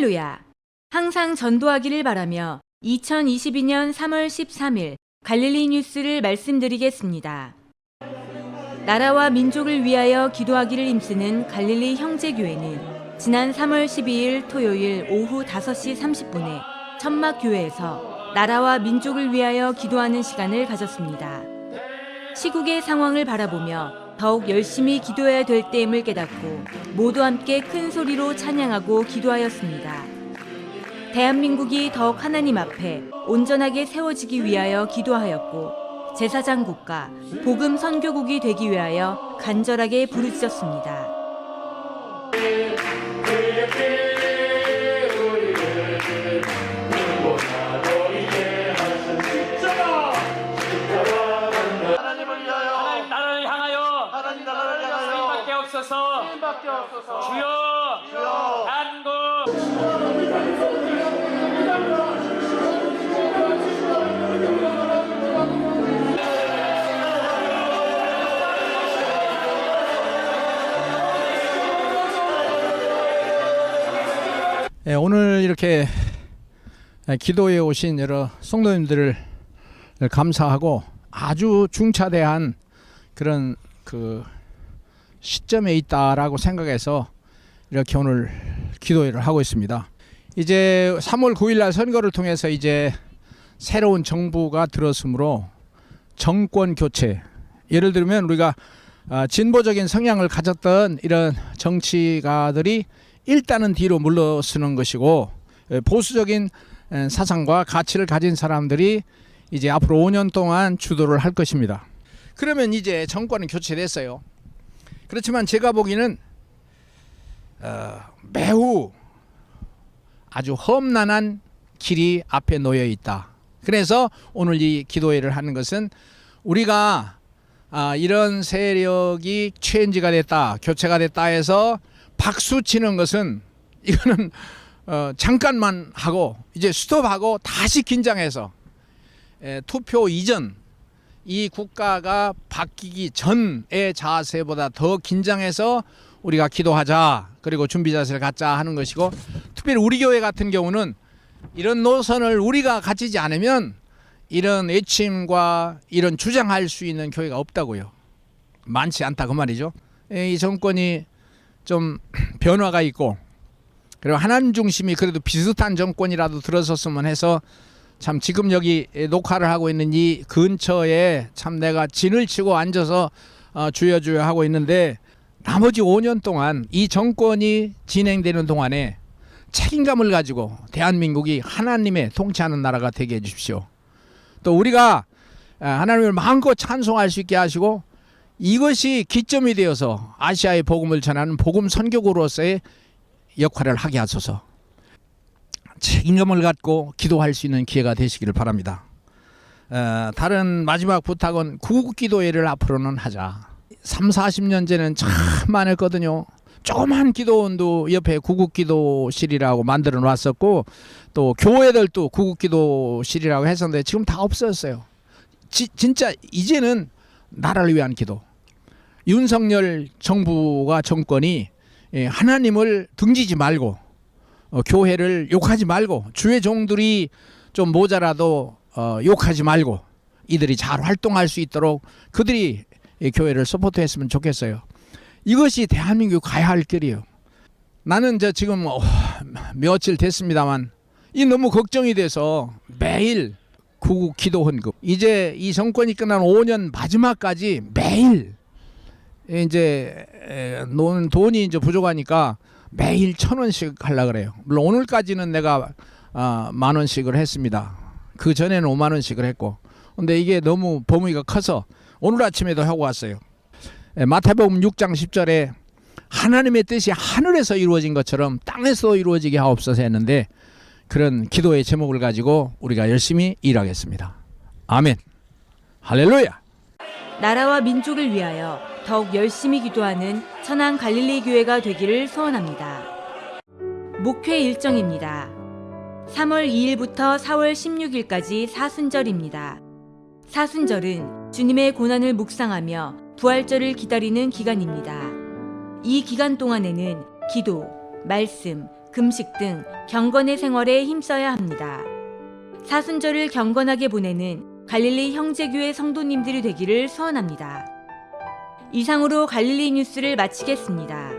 할렐루야! 항상 전도하기를 바라며 2022년 3월 13일 갈릴리 뉴스를 말씀드리겠습니다. 나라와 민족을 위하여 기도하기를 힘쓰는 갈릴리 형제교회는 지난 3월 12일 토요일 오후 5시 30분에 천막교회에서 나라와 민족을 위하여 기도하는 시간을 가졌습니다. 시국의 상황을 바라보며 더욱 열심히 기도해야 될 때임을 깨닫고 모두 함께 큰 소리로 찬양하고 기도하였습니다. 대한민국이 더욱 하나님 앞에 온전하게 세워지기 위하여 기도하였고 제사장 국가, 복음 선교국이 되기 위하여 간절하게 부르짖었습니다. 주님밖에 주여 주여. 한국 예, 오늘 이렇게 기도에 오신 여러 성도님들을 감사하고 아주 중차대한 그런 그 시점에 있다라고 생각해서 이렇게 오늘 기도회를 하고 있습니다. 이제 3월 9일 날 선거를 통해서 이제 새로운 정부가 들었으므로 정권 교체 예를 들면 우리가 아, 진보적인 성향을 가졌던 이런 정치가들이 일단은 뒤로 물러서는 것이고 에, 보수적인 에, 사상과 가치를 가진 사람들이 이제 앞으로 5년 동안 주도를 할 것입니다. 그러면 이제 정권은 교체됐어요. 그렇지만 제가 보기에는 어, 매우 아주 험난한 길이 앞에 놓여 있다. 그래서 오늘 이 기도회를 하는 것은 우리가 아, 이런 세력이 체인지가 됐다, 교체가 됐다 해서 박수 치는 것은 이거는 어, 잠깐만 하고 이제 스톱하고 다시 긴장해서 에, 투표 이전 이 국가가 바뀌기 전의 자세보다 더 긴장해서 우리가 기도하자 그리고 준비 자세를 갖자 하는 것이고 특별히 우리 교회 같은 경우는 이런 노선을 우리가 갖추지 않으면 이런 외침과 이런 주장할 수 있는 교회가 없다고요. 많지 않다 그 말이죠. 에, 이 정권이 좀 변화가 있고 그리고 하나님 중심이 그래도 비슷한 정권이라도 들어섰으면 해서 참 지금 여기 녹화를 하고 있는 이 근처에 참 내가 진을 치고 앉아서 어, 주여주여 하고 있는데 나머지 5년 동안 이 정권이 진행되는 동안에 책임감을 가지고 대한민국이 하나님의 통치하는 나라가 되게 해주십시오. 또 우리가 아, 하나님을 마음껏 찬송할 수 있게 하시고 이것이 기점이 되어서 아시아의 복음을 전하는 복음 선교국으로서의 역할을 하게 하소서. 책임감을 갖고 기도할 수 있는 기회가 되시기를 바랍니다. 어, 다른 마지막 부탁은 구국 기도회를 앞으로는 하자. 3, 40년 전에는 참 많았거든요. 조그만 기도원도 옆에 구국 기도실이라고 만들어 놨었고 또 교회들도 구국 기도실이라고 했었는데 지금 다 없어졌어요. 지, 진짜 이제는 나라를 위한 기도. 윤석열 정부가 정권이 예, 하나님을 등지지 말고 어, 교회를 욕하지 말고 주의 종들이 좀 모자라도 어, 욕하지 말고 이들이 잘 활동할 수 있도록 그들이 이 교회를 서포트했으면 좋겠어요. 이것이 대한민국 가야 할 길이에요. 나는 저 지금 어, 며칠 됐습니다만 이 너무 걱정이 돼서 매일 구국 기도 헌금 이제 이 정권이 끝난 5년 마지막까지 매일 이제 에, 노는 돈이 이제 부족하니까 매일 천 원씩 하려 그래요. 물론 오늘까지는 내가 아, 만 원씩을 했습니다. 그 전에는 5만 원씩을 했고, 근데 이게 너무 범위가 커서 오늘 아침에도 하고 왔어요. 에, 마태복음 6장 10절에 하나님의 뜻이 하늘에서 이루어진 것처럼 땅에서 이루어지게 하옵소서 했는데 그런 기도의 제목을 가지고 우리가 열심히 일하겠습니다. 아멘. 할렐루야. 나라와 민족을 위하여 더욱 열심히 기도하는 천안 갈릴리 교회가 되기를 소원합니다. 목회 일정입니다. 3월 2일부터 4월 16일까지 사순절입니다. 사순절은 주님의 고난을 묵상하며 부활절을 기다리는 기간입니다. 이 기간 동안에는 기도, 말씀, 금식 등 경건의 생활에 힘써야 합니다. 사순절을 경건하게 보내는 갈릴리 형제교회 성도님들이 되기를 소원합니다. 이상으로 갈릴리 뉴스를 마치겠습니다.